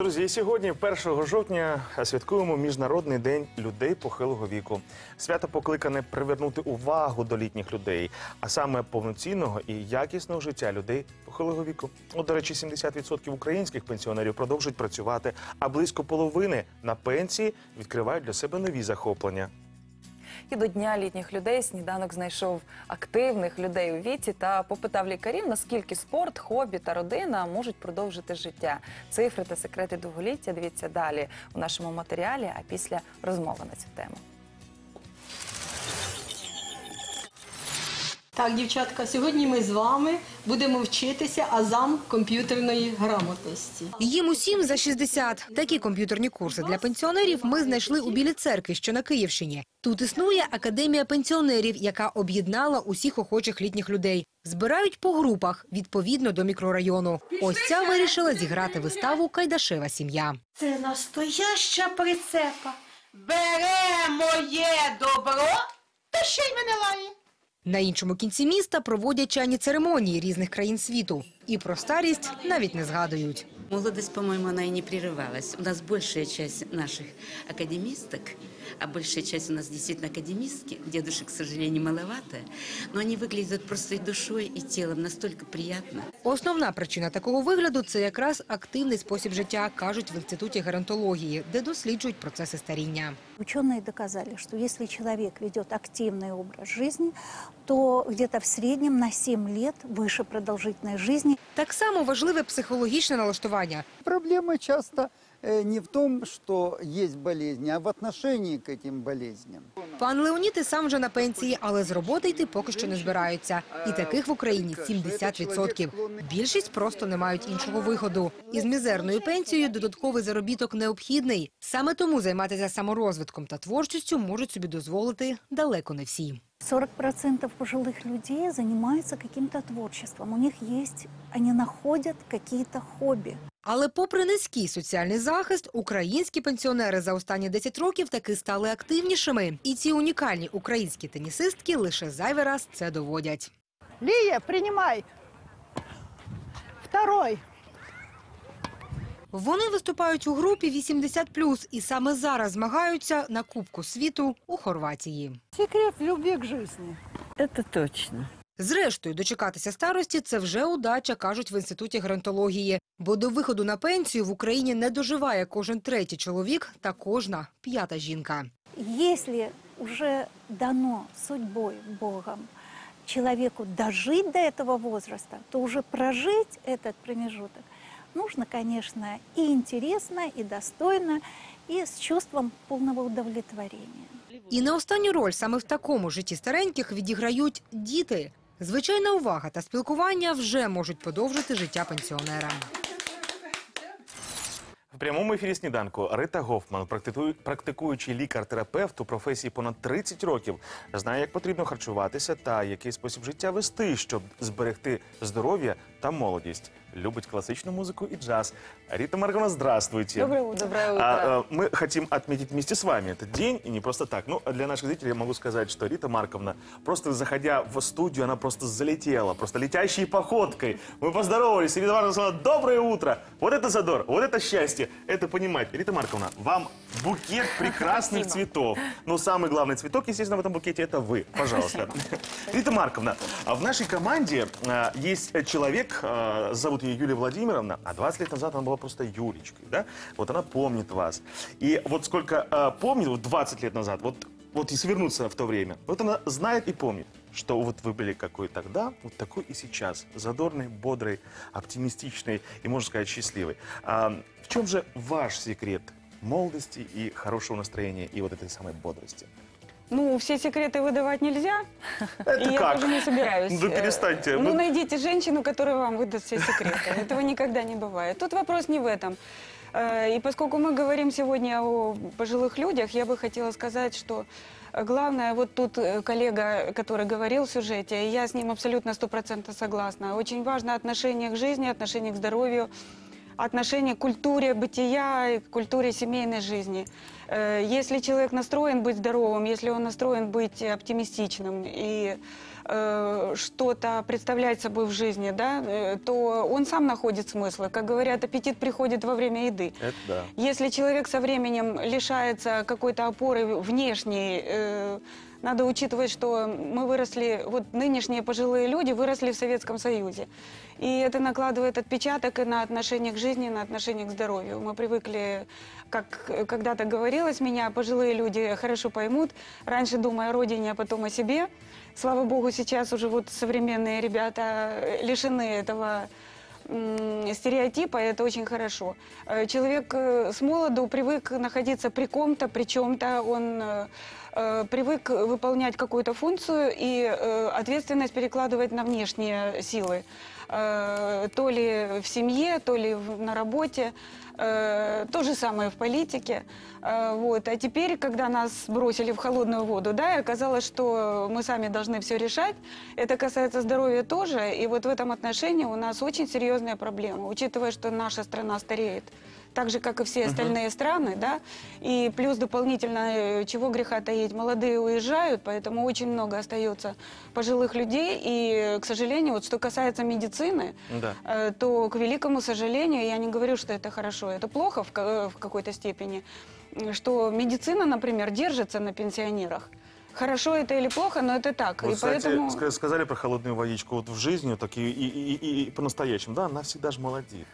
Друзі, сьогодні, 1 жовтня, святкуємо Міжнародний день людей похилого віку. Свято покликане привернути увагу до літніх людей, а саме повноцінного і якісного життя людей похилого віку. О, до речі, 70% українських пенсіонерів продовжують працювати, а близько половини на пенсії відкривають для себе нові захоплення. І до дня літніх людей сніданок знайшов активних людей у віці та попитав лікарів, наскільки спорт, хобі та родина можуть продовжити життя. Цифри та секрети довголіття дивіться далі у нашому матеріалі. А після розмови на цю тему. Так, дівчатка, сьогодні ми з вами будемо вчитися азам комп'ютерної грамотності. Їм усім за 60. Такі комп'ютерні курси для пенсіонерів ми знайшли у Білій церкві, що на Київщині. Тут існує академія пенсіонерів, яка об'єднала усіх охочих літніх людей. Збирають по групах відповідно до мікрорайону. Ось ця вирішила зіграти виставу Кайдашева сім'я. Це настояща прицепа. Бере моє добро та ще й мене лає. На іншому кінці міста проводять чайні церемонії різних країн світу. І про старість навіть не згадують. Молодость, по-моему, она и не прерывалась. У нас большая часть наших академисток, а большая часть у нас действительно академистки, дедушек, к сожалению, маловато, но они выглядят просто и душой, и телом настолько приятно. Основна причина такого вигляду це якраз активний спосіб життя, кажуть в інституті геронтології, де досліджують процеси старіння. Ученые доказали, что если человек ведет активный образ жизни, то где-то в среднем на 7 лет выше продолжительность жизни. Так само важливе психологічне налаштування. Проблема часто э, не в том, что есть болезни, а в отношении к этим болезням. Пан Леонід і сам вже на пенсії, але з роботи йти поки що не збираються. І таких в Україні 70%. Більшість просто не мають іншого виходу. Із мізерною пенсією додатковий заробіток необхідний. Саме тому займатися саморозвитком та творчістю можуть собі дозволити далеко не всі. 40% пожилых людей занимаются каким-то творчеством. У них есть, они находят какие-то хобби. Але попри низький соціальний захист, українські пенсіонери за останні 10 років таки стали активнішими. І ці унікальні українські тенісистки лише зайвий раз це доводять. Лия, принимай. Второй. Вони виступають у групі 80+, і саме зараз змагаються на Кубку світу у Хорватії. Секрет любви к жизни. Это точно. Зрештою, дочекатися старості – це вже удача, кажуть в Інституті геронтології. Бо до виходу на пенсію в Україні не доживає кожен третій чоловік та кожна п'ята жінка. Если уже дано судьбой Богом человеку дожить до этого возраста, то уже прожить этот промежуток нужно, конечно, и интересно, и достойно, и с чувством полного удовлетворения. І не останню роль саме в такому житті стареньких відіграють діти. Звичайна увага та спілкування вже можуть подовжити життя пенсіонера. В прямому ефірі сніданку Рита Гофман, практикуючий лікар-терапевт у професії понад 30 років, знає, як потрібно харчуватися та який спосіб життя вести, щоб зберегти здоров'я та молодість. Любить классичную музыку и джаз. Рита Марковна, здравствуйте. Доброе утро. Доброе утро. А, э, мы хотим отметить вместе с вами этот день, и не просто так. Ну, а для наших зрителей я могу сказать, что Рита Марковна, просто заходя в студию, она просто залетела, просто летящей походкой. Мы поздоровались, и Рита Марковна сказала, доброе утро. Вот это задор, вот это счастье, это понимать. Рита Марковна, вам букет прекрасных цветов. Но самый главный цветок, естественно, в этом букете это вы. Пожалуйста. Рита Марковна, а в нашей команде а, есть э, а, зовут ее Юлия Владимировна, а 20 лет назад она была просто Юлечкой, да? Вот она помнит вас. И вот сколько а, помнит, вот 20 лет назад, вот, вот если вернуться в то время, вот она знает и помнит, что вот вы были какой тогда, вот такой и сейчас. Задорный, бодрый, оптимистичный и, можно сказать, счастливый. А, в чем же ваш секрет молодости и хорошего настроения и вот этой самой бодрости? Ну, все секреты выдавать нельзя. Это и я как? тоже не собираюсь. Ну, перестаньте. Э, Ну, найдите женщину, которая вам выдаст все секреты. Этого никогда не бывает. Тут вопрос не в этом. Э, И поскольку мы говорим сегодня о пожилых людях, я бы хотела сказать, что э, главное, вот тут э, коллега, который говорил в сюжете, и я с ним абсолютно стопроцентно согласна. Очень важно отношение к жизни, отношение к здоровью, отношение к культуре бытия, и к культуре семейной жизни. Э, Если человек настроен быть здоровым, если он настроен быть оптимистичным и э, что-то представлять собой в жизни, да, э, то он сам находит смыслы. Как говорят, аппетит приходит во время еды. Это да. Если человек со временем лишается какой-то опоры внешней, надо учитывать, что мы выросли, вот нынешние пожилые люди выросли в Советском Союзе. И это накладывает отпечаток и на отношение к жизни, и на отношение к здоровью. Мы привыкли, как э, когда-то говорилось меня, пожилые люди хорошо поймут, раньше думая о родине, а потом о себе. Слава богу, сейчас уже вот современные ребята э, лишены этого стереотипа, это очень хорошо. Э, Человек э, с молоду привык находиться при ком-то, при чем-то, он э, привык выполнять какую-то функцию и э, ответственность перекладывать на внешние силы. Э, То ли в семье, то ли в- на работе. Э, То же самое в политике. Э, Вот. А теперь, когда нас бросили в холодную воду, да, и оказалось, что мы сами должны все решать, это касается здоровья тоже. И вот в этом отношении у нас очень серьезная проблема, учитывая, что наша страна стареет так же, как и все остальные страны, да, и плюс дополнительно, э, чего греха таить, молодые уезжают, поэтому очень много остается пожилых людей, и, к сожалению, вот что касается медицины, Да. э, то, к великому сожалению, я не говорю, что это хорошо, это плохо в, ка- в какой-то степени, что медицина, например, держится на пенсионерах. Хорошо это или плохо, но это так. Вот, и кстати, поэтому... ска- сказали про холодную водичку вот в жизни, так и, и, и- и- и по-настоящему. Да, она всегда же молодит.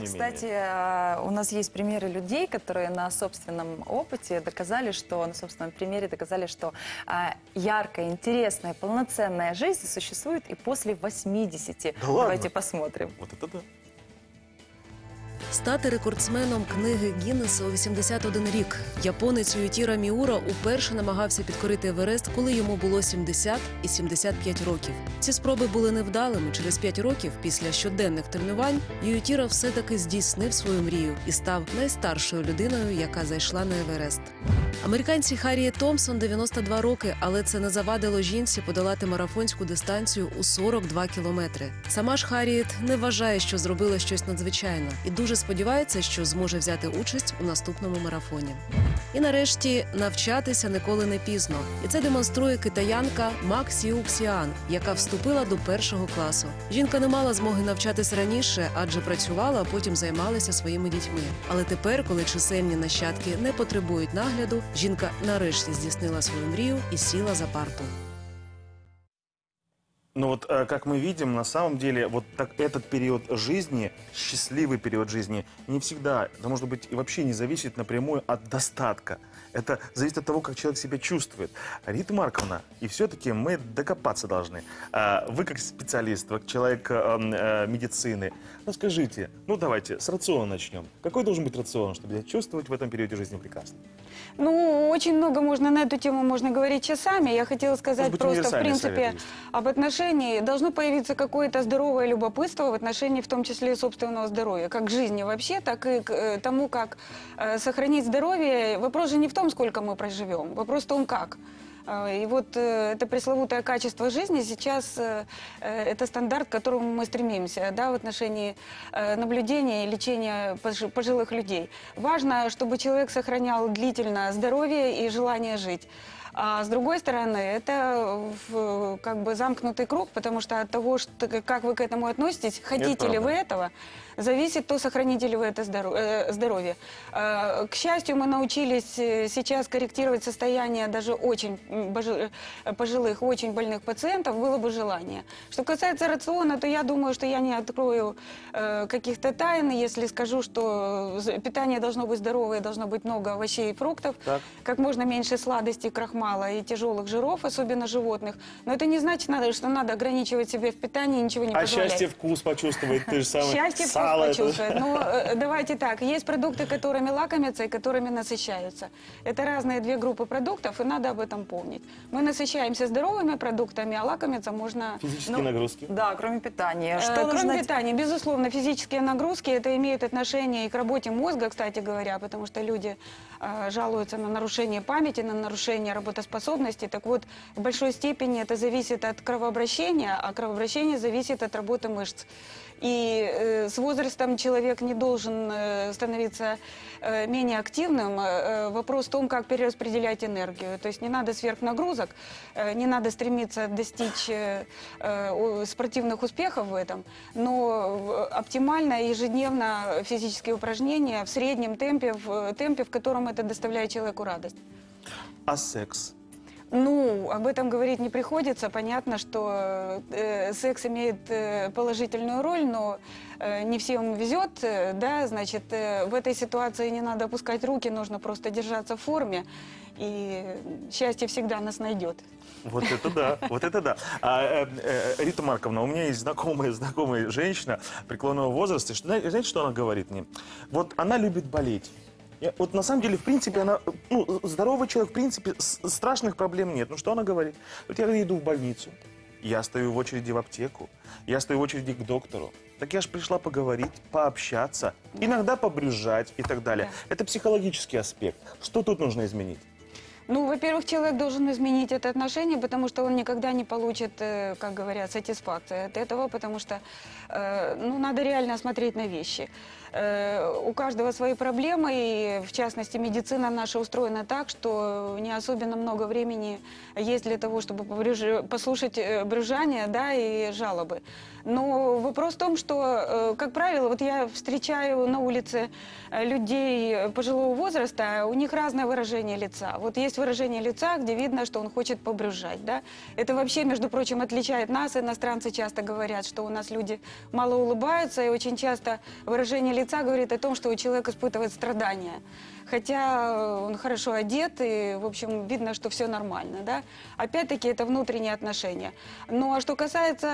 Вот, кстати, менее. а, у нас есть примеры людей, которые на собственном опыте доказали, что, на собственном примере доказали, что а, яркая, интересная, полноценная жизнь существует и после 80. Да ладно? Давайте посмотрим. Вот это да. Стати рекордсменом книги Гіннеса у 81 рік. Японець Ютіра Міура уперше намагався підкорити Еверест, коли йому було 70 і 75 років. Ці спроби були невдалими. Через 5 років після щоденних тренувань Ютіра все-таки здійснив свою мрію і став найстаршою людиною, яка зайшла на Еверест. Американці Харрі Томпсон 92 роки, але це не завадило жінці подолати марафонську дистанцію у 42 кілометри. Сама ж Харріет не вважає, що зробила щось надзвичайне, і дуже сподівається, що зможе взяти участь у наступному марафоні. І нарешті навчатися ніколи не пізно. І це демонструє китаянка Мак Сіуксіан, яка вступила до першого класу. Жінка не мала змоги навчатися раніше, адже працювала, а потім займалася своїми дітьми. Але тепер, коли чисельні нащадки не потребують нагляду, жінка нарешті здійснила свою мрію і сіла за парту. Ну вот, э, как мы видим, на самом деле, вот так, этот период жизни, счастливый период жизни, не всегда, да может быть, и вообще не зависит напрямую от достатка. Это зависит от того, как человек себя чувствует. Рита Марковна, и все-таки мы докопаться должны. А, Вы как специалист, как человек э, э, медицины, расскажите, ну давайте, с рациона начнем. Какой должен быть рацион, чтобы себя чувствовать в этом периоде жизни прекрасно? Ну, очень много можно на эту тему можно говорить часами. Я хотела сказать быть, просто, в принципе, об отношении. Должно появиться какое-то здоровое любопытство в отношении, в том числе, собственного здоровья. Как к жизни вообще, так и к э, тому, как э, сохранить здоровье. Вопрос же не в том, сколько мы проживем. Вопрос в том, как. Э, И вот э, это пресловутое качество жизни сейчас э, э, это стандарт, к которому мы стремимся да, в отношении наблюдения и лечения пожи- пожилых людей. Важно, чтобы человек сохранял длительно здоровье и желание жить. А с другой стороны, это как бы замкнутый круг, потому что от того, что, как вы к этому относитесь, хотите ли правда. вы этого, зависит то, сохраните ли вы это э, здоровье. Э, К счастью, мы научились э, сейчас корректировать состояние даже очень э, пожилых, очень больных пациентов, было бы желание. Что касается рациона, то я думаю, что я не открою каких-то тайн, если скажу, что питание должно быть здоровое, должно быть много овощей и фруктов, Так. как можно меньше сладостей, крахмала и тяжелых жиров, особенно животных. Но это не значит, надо, что надо ограничивать себя в питании и ничего не А позволять. счастье вкус почувствовать, ты же самый Счастье вкус это- почувствовать. Ну, э, давайте так. Есть продукты, которыми лакомятся и которыми насыщаются. Это разные две группы продуктов, и надо об этом помнить. Мы насыщаемся здоровыми продуктами, а лакомиться можно... Физические Ну, нагрузки. Да, кроме питания. Э, Что Кроме нужно питания, безусловно, физические нагрузки, это имеет отношение и к работе мозга, кстати говоря, потому что люди э, жалуются на нарушение памяти, на нарушение работоспособности. Так вот, в большой степени это зависит от кровообращения, а кровообращение зависит от работы мышц. И э, с возрастом человек не должен э, становиться э, менее активным. Э, вопрос в том, как перераспределять энергию. То есть не надо сверхнагрузок, э, не надо стремиться достичь э, э, спортивных успехов в этом, но оптимально ежедневно физические упражнения в среднем темпе, в темпе, в котором это доставляет человеку радость. А секс? Ну, об этом говорить не приходится. Понятно, что э, секс имеет э, положительную роль, но э, не всем везет, э, да, значит, э, в этой ситуации не надо опускать руки, нужно просто держаться в форме, и счастье всегда нас найдет. Вот это да, вот это да. А, э, э, Рита Марковна, у меня есть знакомая, знакомая женщина преклонного возраста. Что- Знаете, знаете, что она говорит мне? Вот она любит болеть. Я- вот на самом деле, в принципе, она, ну, здоровый человек, в принципе, страшных проблем нет. Ну, что она говорит? Вот я иду в больницу, я стою в очереди в аптеку, я стою в очереди к доктору. Так я же пришла поговорить, пообщаться, иногда побрюзжать и так далее. Это психологический аспект. Что тут нужно изменить? Ну, во-первых, человек должен изменить это отношение, потому что он никогда не получит, э, как говорят, сатисфакции от этого, потому что, э, ну, надо реально смотреть на вещи. Э, у каждого свои проблемы, и, в частности, медицина наша устроена так, что не особенно много времени есть для того, чтобы послушать э, брюзжание, да, и жалобы. Но вопрос в том, что, э, как правило, вот я встречаю на улице людей пожилого возраста, у них разное выражение лица. Вот есть выражение лица, где видно, что он хочет побрюзжать, да. Это вообще, между прочим, отличает нас. Иностранцы часто говорят, что у нас люди мало улыбаются, и очень часто выражение лица говорит о том, что человек испытывает страдания. Хотя э, он хорошо одет, и, в общем, видно, что все нормально, да. Опять-таки, это внутренние отношения. Ну, а что касается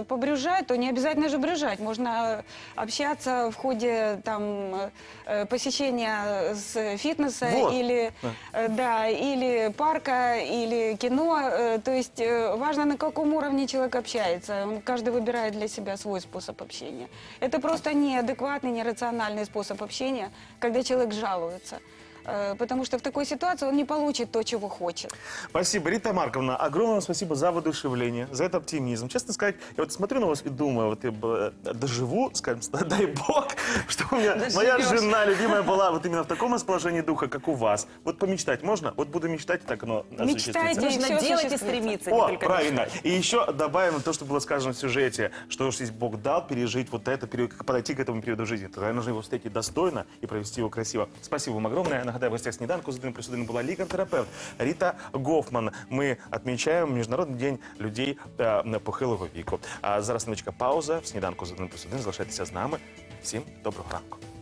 э, побрюзжать, то не обязательно же брюзжать. Можно общаться в ходе, там, э, посещения с фитнеса Вот. или, Да. да, или парка, или кино. То есть важно, на каком уровне человек общается. Он, каждый выбирает для себя свой способ общения. Это просто неадекватный, нерациональный способ общения, когда человек жалуется. Э, Потому что в такой ситуации он не получит то, чего хочет. Спасибо, Рита Марковна. Огромное вам спасибо за воодушевление, за этот оптимизм. Честно сказать, я вот смотрю на вас и думаю, вот я э, доживу, скажем, дай бог, что у меня моя Доживешь. жена любимая была вот именно в таком расположении духа, как у вас. Вот помечтать можно? Вот буду мечтать, и так оно. Мечтайте, Нужно делать и стремиться, не О, правильно. мечтать. И еще добавим то, что было сказано в сюжете, что уж если Бог дал пережить вот это, период, как подойти к этому периоду жизни, тогда нужно его встретить достойно и провести его красиво. Спасибо вам огромное. Нагадаю, в гостях сніданку з 1 плюс 1 була лікар-терапевт Ріта Гофман. Ми відмічаємо Міжнародний день людей е, похилого віку. А зараз невеличка пауза в сніданку з 1 плюс 1. Залишайтеся з нами. Всім доброго ранку.